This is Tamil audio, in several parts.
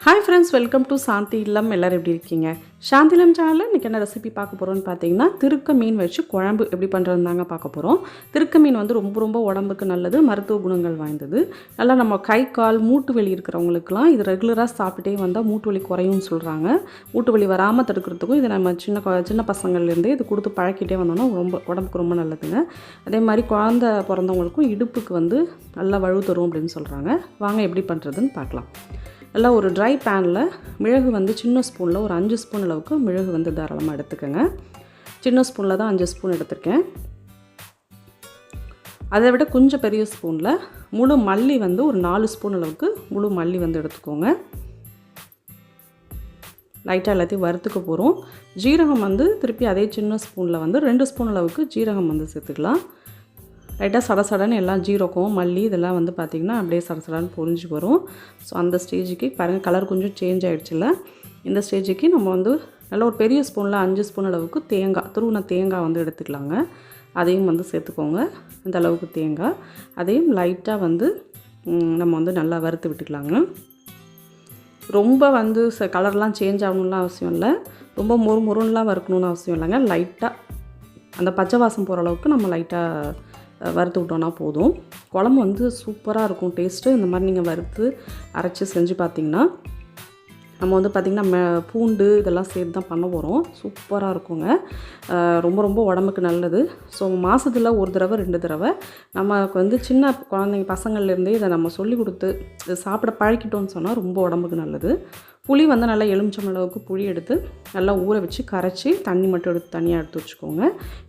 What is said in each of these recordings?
Hi friends welcome to Shanthi Illam எல்லோரும் எப்படி இருக்கீங்க? சாந்தி இல்லம் சேனலில் இன்றைக்கி என்ன ரெசிபி பார்க்க போகிறோம்னு பார்த்தீங்கன்னா திருக்க மீன் வச்சு குழம்பு எப்படி பண்ணுறது தாங்க பார்க்க போகிறோம் திருக்க மீன் வந்து ரொம்ப ரொம்ப உடம்புக்கு நல்லது மருத்துவ குணங்கள் வாய்ந்தது. நல்லா நம்ம கை கால் மூட்டு வலி இருக்கிறவங்களுக்குலாம் இது ரெகுலராக சாப்பிட்டுட்டே வந்தால் மூட்டு வலி குறையும்னு சொல்கிறாங்க மூட்டு வலி வராமல் தடுக்கிறதுக்கும் இது நம்ம சின்ன கொ- சின்ன பசங்கள்லேருந்தே இது கொடுத்து பழக்கிட்டே வந்தோம்னா ரொம்ப உடம்புக்கு ரொம்ப நல்லதுங்க. அதே மாதிரி குழந்த பிறந்தவங்களுக்கும் இடுப்புக்கு வந்து நல்லா வலு தரும் அப்படின்னு சொல்கிறாங்க வாங்க எப்படி பண்ணுறதுன்னு பார்க்கலாம். நல்லா ஒரு ட்ரை பேனில் மிளகு வந்து சின்ன ஸ்பூனில் ஒரு அஞ்சு ஸ்பூன் அளவுக்கு மிளகு வந்து தாராளமாக எடுத்துக்கோங்க. சின்ன ஸ்பூனில் தான் அஞ்சு ஸ்பூன் எடுத்திருக்கேன். அதை விட கொஞ்சம் பெரிய ஸ்பூனில் முழு மல்லி வந்து ஒரு நாலு ஸ்பூன் அளவுக்கு முழு மல்லி வந்து எடுத்துக்கோங்க. லைட்டாக எல்லாத்தையும் வறுத்துக்க போகிறோம் ஜீரகம் வந்து திருப்பி அதே சின்ன ஸ்பூனில் வந்து ரெண்டு ஸ்பூன் அளவுக்கு ஜீரகம் வந்து சேர்த்துக்கலாம். லைட்டாக சட சடன்னு எல்லாம் ஜீரகம் மல்லி இதெல்லாம் வந்து பார்த்திங்கன்னா அப்படியே சட பொறிஞ்சு வரும். ஸோ அந்த ஸ்டேஜுக்கு பாருங்கள் கலர் கொஞ்சம் சேஞ்ச் ஆகிடுச்சுல இந்த ஸ்டேஜுக்கு நம்ம வந்து நல்ல ஒரு பெரிய ஸ்பூனில் அஞ்சு ஸ்பூன் அளவுக்கு தேங்காய் துருவின தேங்காய் வந்து எடுத்துக்கலாங்க. அதையும் வந்து சேர்த்துக்கோங்க இந்த அளவுக்கு தேங்காய். அதையும் லைட்டாக வந்து நம்ம வந்து நல்லா வறுத்து விட்டுக்கலாங்க. ரொம்ப வந்து ச கலர்லாம் சேஞ்ச் ஆகணும்லாம் அவசியம் இல்லை. ரொம்ப மொறு மொறுன்னுலாம் வறுக்கணும்னு அவசியம் இல்லைங்க. லைட்டாக அந்த பச்சை வாசம் போகிற அளவுக்கு நம்ம லைட்டாக வறுத்து விட்டோன்னா போதும். குழம்பு வந்து சூப்பராக இருக்கும். டேஸ்ட்டு இந்த மாதிரி நீங்கள் வறுத்து அரைச்சி செஞ்சு பார்த்தீங்கன்னா நம்ம வந்து பார்த்திங்கன்னா மெ- பூண்டு இதெல்லாம் சேர்த்து தான் பண்ண போகிறோம் சூப்பராக இருக்குங்க. ரொம்ப ரொம்ப உடம்புக்கு நல்லது. ஸோ மாதத்தில் ஒரு தடவை ரெண்டு தடவை நமக்கு வந்து சின்ன குழந்தைங்க பசங்கள்லேருந்தே இதை நம்ம சொல்லி கொடுத்து இதை சாப்பிட பழக்கிட்டோம்னு சொன்னால் ரொம்ப உடம்புக்கு நல்லது. புளி வந்து நல்லா எலுமிச்சம் அளவுக்கு புளி எடுத்து நல்லா ஊற வச்சு கரைச்சி தண்ணி மட்டும் எடுத்து தனியாக எடுத்து வச்சுக்கோங்க.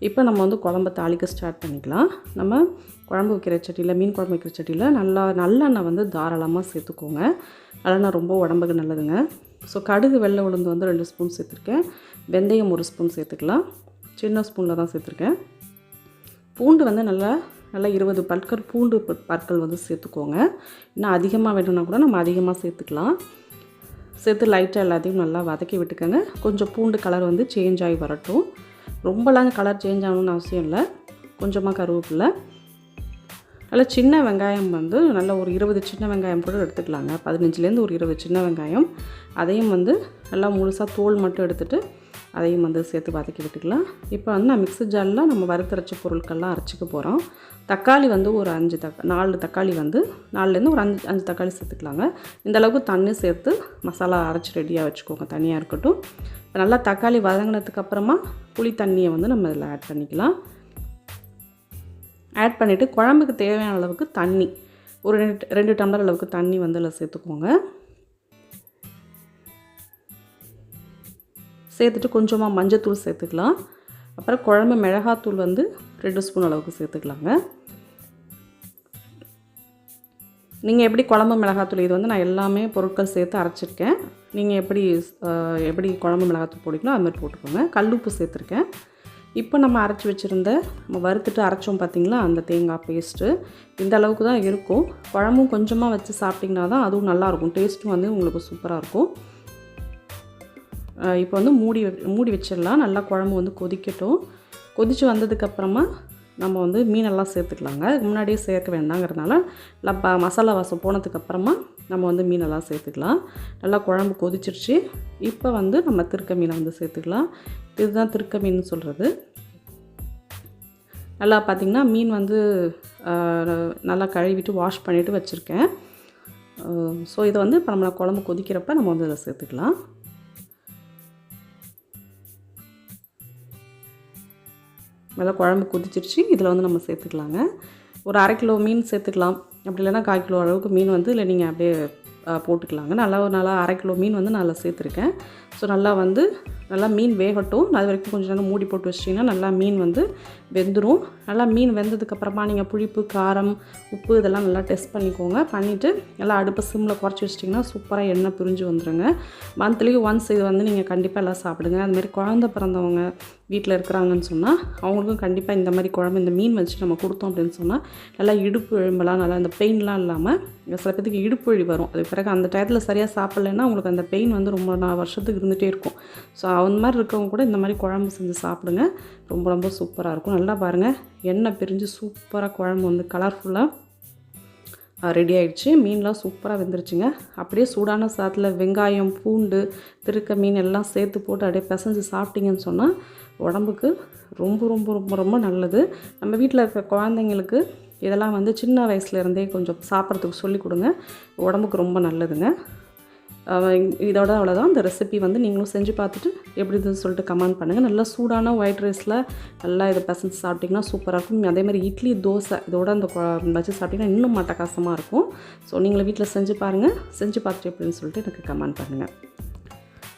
இப்போ நம்ம வந்து குழம்ப தாளிக்க ஸ்டார்ட் பண்ணிக்கலாம். நம்ம குழம்பு வைக்கிற சட்டியில் மீன் குழம்பு வைக்கிற சட்டியில் நல்லா நல்லெண்ணெய் வந்து தாராளமாக சேர்த்துக்கோங்க. நல்லெண்ணெய் ரொம்ப உடம்புக்கு நல்லதுங்க. ஸோ கடுகு வெள்ளை உளுந்து வந்து ரெண்டு ஸ்பூன் சேர்த்துருக்கேன். வெந்தயம் ஒரு ஸ்பூன் சேர்த்துக்கலாம். சின்ன ஸ்பூனில் தான் சேர்த்துருக்கேன். பூண்டு வந்து நல்லா நல்லா இருபது பற்கள் பூண்டு பற்கள் வந்து சேர்த்துக்கோங்க. இன்னும் அதிகமாக வேணும்னா கூட நம்ம அதிகமாக சேர்த்துக்கலாம். சேர்த்து லைட்டாக எல்லாத்தையும் நல்லா வதக்கி விட்டுக்கோங்க. கொஞ்சம் பூண்டு கலர் வந்து சேஞ்ச் ஆகி வரட்டும். ரொம்பலாம் கலர் சேஞ்ச் ஆகணும்னு அவசியம் இல்லை. கொஞ்சமாக கருவேப்பில்லை நல்லா சின்ன வெங்காயம் வந்து நல்ல ஒரு இருபது சின்ன வெங்காயம் கூட எடுத்துக்கலாங்க. பதினஞ்சுலேருந்து ஒரு இருபது சின்ன வெங்காயம். அதையும் வந்து நல்லா முழுசாக தோல் மட்டும் எடுத்துகிட்டு அதையும் வந்து சேர்த்து வதக்கி விட்டுக்கலாம். இப்போ வந்து நான் மிக்ஸி ஜாரில் நம்ம வறுத்தரைச்ச பொருட்கள்லாம் அரைச்சிக்க போகிறோம் தக்காளி வந்து ஒரு அஞ்சு தக் நாலு தக்காளி வந்து நாலுலேருந்து ஒரு அஞ்சு அஞ்சு தக்காளி சேர்த்துக்கலாங்க. இந்த அளவுக்கு தண்ணி சேர்த்து மசாலா அரைச்சி ரெடியாக வச்சுக்கோங்க தனியாக இருக்கட்டும். இப்போ நல்லா தக்காளி வதங்கினதுக்கப்புறமா புளி தண்ணியை வந்து நம்ம இதில் ஆட் பண்ணிக்கலாம். ஆட் பண்ணிவிட்டு குழம்புக்கு தேவையான அளவுக்கு தண்ணி ஒரு ரெண்டு ரெண்டு டம்ளர் அளவுக்கு தண்ணி வந்து அதில் சேர்த்துக்கோங்க. சேர்த்துட்டு கொஞ்சமாக மஞ்சத்தூள் சேர்த்துக்கலாம். அப்புறம் குழம்பு மிளகாத்தூள் வந்து ரெண்டு ஸ்பூன் அளவுக்கு சேர்த்துக்கலாங்க. நீங்கள் எப்படி குழம்பு மிளகாத்தூள் இது வந்து நான் எல்லாமே பொருட்கள் சேர்த்து அரைச்சிருக்கேன். நீங்கள் எப்படி எப்படி குழம்பு மிளகாத்தூள் போடுவீங்களோ அது மாதிரி போட்டுக்கோங்க. கல்லுப்பு சேர்த்துருக்கேன். இப்போ நம்ம அரைச்சி வச்சுருந்த நம்ம வறுத்துட்டு அரைச்சோம் பார்த்தீங்களா அந்த தேங்காய் பேஸ்ட்டு இந்த அளவுக்கு தான் இருக்கும். குழம்பும் கொஞ்சமாக வச்சு சாப்பிட்டிங்கன்னா தான் அதுவும் நல்லாயிருக்கும் டேஸ்ட்டும் வந்து உங்களுக்கு சூப்பராக இருக்கும். இப்போ வந்து மூடி வ- மூடி வச்சிடலாம். நல்லா குழம்பு வந்து கொதிக்கட்டும். கொதித்து வந்ததுக்கப்புறமா நம்ம வந்து மீனெல்லாம் சேர்த்துக்கலாங்க. முன்னாடியே சேர்க்க வேண்டாங்கிறதுனால நல்லா மசாலா வாசம் போனதுக்கப்புறமா நம்ம வந்து மீனெல்லாம் சேர்த்துக்கலாம். நல்லா குழம்பு கொதிச்சிருச்சு. இப்போ வந்து நம்ம திருக்க மீனை வந்து சேர்த்துக்கலாம். இதுதான் திருக்க மீன் சொல்கிறது நல்லா பார்த்திங்கன்னா மீன் வந்து நல்லா கழுவிட்டு வாஷ் பண்ணிவிட்டு வச்சுருக்கேன். ஸோ இதை வந்து இப்போ நம்ம குழம்பு கொதிக்கிறப்ப நம்ம வந்து இதை சேர்த்துக்கலாம். நல்லா குழம்பு கொதிச்சிருச்சு. இதில் வந்து நம்ம சேர்த்துக்கலாங்க. ஒரு அரை கிலோ மீன் சேர்த்துக்கலாம். அப்படி இல்லைன்னா கால் கிலோ அளவுக்கு மீன் வந்து இல்லை நீங்கள் அப்படியே போட்டுக்கலாங்க. நல்லா ஒரு நல்லா அரை கிலோ மீன் வந்து நல்லா சேர்த்துருக்கேன். ஸோ நல்லா வந்து நல்லா மீன் வேகட்டும். அது வரைக்கும் கொஞ்சம் நேரம் மூடி போட்டு வச்சிட்டிங்கன்னா நல்லா மீன் வந்து வெந்துடும் நல்லா மீன் வெந்ததுக்கப்புறமா நீங்கள் புளிப்பு காரம் உப்பு இதெல்லாம் நல்லா டெஸ்ட் பண்ணிக்கோங்க. பண்ணிவிட்டு நல்லா அடுப்பை சிம்மில் குறைச்சி வச்சிட்டிங்கன்னா சூப்பராக எண்ணெய் பிரிஞ்சு வந்துடுங்க மந்த்லி ஒன்ஸ் இது வந்து நீங்கள் கண்டிப்பாக எல்லாம் சாப்பிடுங்க. அதுமாரி குழந்த பிறந்தவங்க வீட்டில் இருக்கிறாங்கன்னு சொன்னால் அவங்களுக்கும் கண்டிப்பாக இந்த மாதிரி குழம்பு இந்த மீன் வச்சு நம்ம கொடுத்தோம் அப்படின்னு சொன்னால் நல்லா இடுப்பு எலும்பெல்லாம் நல்லா இந்த பெயின்லாம் இல்லாமல் சில பேத்துக்கு இடுப்பு வழி வரும். அது பிறகு அந்த டயத்தில் சரியாக சாப்பிட்லைன்னா உங்களுக்கு அந்த பெயின் வந்து ரொம்ப நாள் வருஷத்துக்கு இருந்துகிட்டே இருக்கும். ஸோ அந்த மாதிரி இருக்கவங்க கூட இந்த மாதிரி குழம்பு செஞ்சு சாப்பிடுங்க. ரொம்ப ரொம்ப சூப்பராக இருக்கும். நல்லா பாருங்கள் எண்ணெய் பிரிஞ்சு சூப்பராக குழம்பு வந்து கலர்ஃபுல்லாக ரெடி ஆகிடுச்சு மீன்லாம் சூப்பராக வெந்துருச்சுங்க. அப்படியே சூடான சாதத்தில் வெங்காயம் பூண்டு திருக்க மீன் எல்லாம் சேர்த்து போட்டு அப்படியே பிசைஞ்சு சாப்பிட்டீங்கன்னு சொன்னால் உடம்புக்கு ரொம்ப ரொம்ப ரொம்ப ரொம்ப நல்லது. நம்ம வீட்டில் இருக்க குழந்தைங்களுக்கு இதெல்லாம் வந்து சின்ன வயசுலேருந்தே கொஞ்சம் சாப்பிட்றதுக்கு சொல்லி கொடுங்க உடம்புக்கு ரொம்ப நல்லதுங்க. இதோட அவ்வளோதான் இந்த ரெசிபி வந்து நீங்களும் செஞ்சு பார்த்துட்டு எப்படி இருந்ததுன்னு சொல்லிட்டு கமெண்ட் பண்ணுங்கள் நல்லா சூடான ஒயிட் ரைஸில் நல்லா இதை பசஞ்சு சாப்பிட்டிங்கன்னா சூப்பராக இருக்கும். அதே மாதிரி இட்லி தோசை இதோட அந்த வச்சு சாப்பிட்டிங்கன்னா இன்னும் மட்டக்காசமாக இருக்கும். ஸோ நீங்களும் வீட்டில் செஞ்சு பாருங்கள் செஞ்சு பார்த்துட்டு எப்படின்னு சொல்லிட்டு எனக்கு கமெண்ட் பண்ணுங்கள்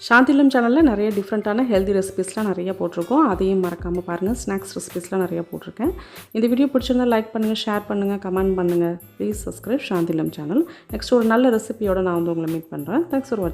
சாந்திலம் சேனலில் நிறைய டிஃப்ரெண்ட்டான ஹெல்தி ரெசிபிஸ்லாம் நிறைய போட்டிருக்கோம். அதையும் மறக்காமல் பாருங்கள் ஸ்நாக்ஸ் ரெசிபிஸ்லாம் நிறைய போட்டிருக்கேன். இந்த வீடியோ பிடிச்சிருந்தா லைக் பண்ணுங்கள் ஷேர் பண்ணுங்கள் கமெண்ட் பண்ணுங்கள் please subscribe Shanthillam channel next ஒரு நல்ல ரெசிபியோட நான் வந்து உங்களை மீட் பண்ணுறேன் தேங்க்ஸ் ஃபார் வாட்சிங்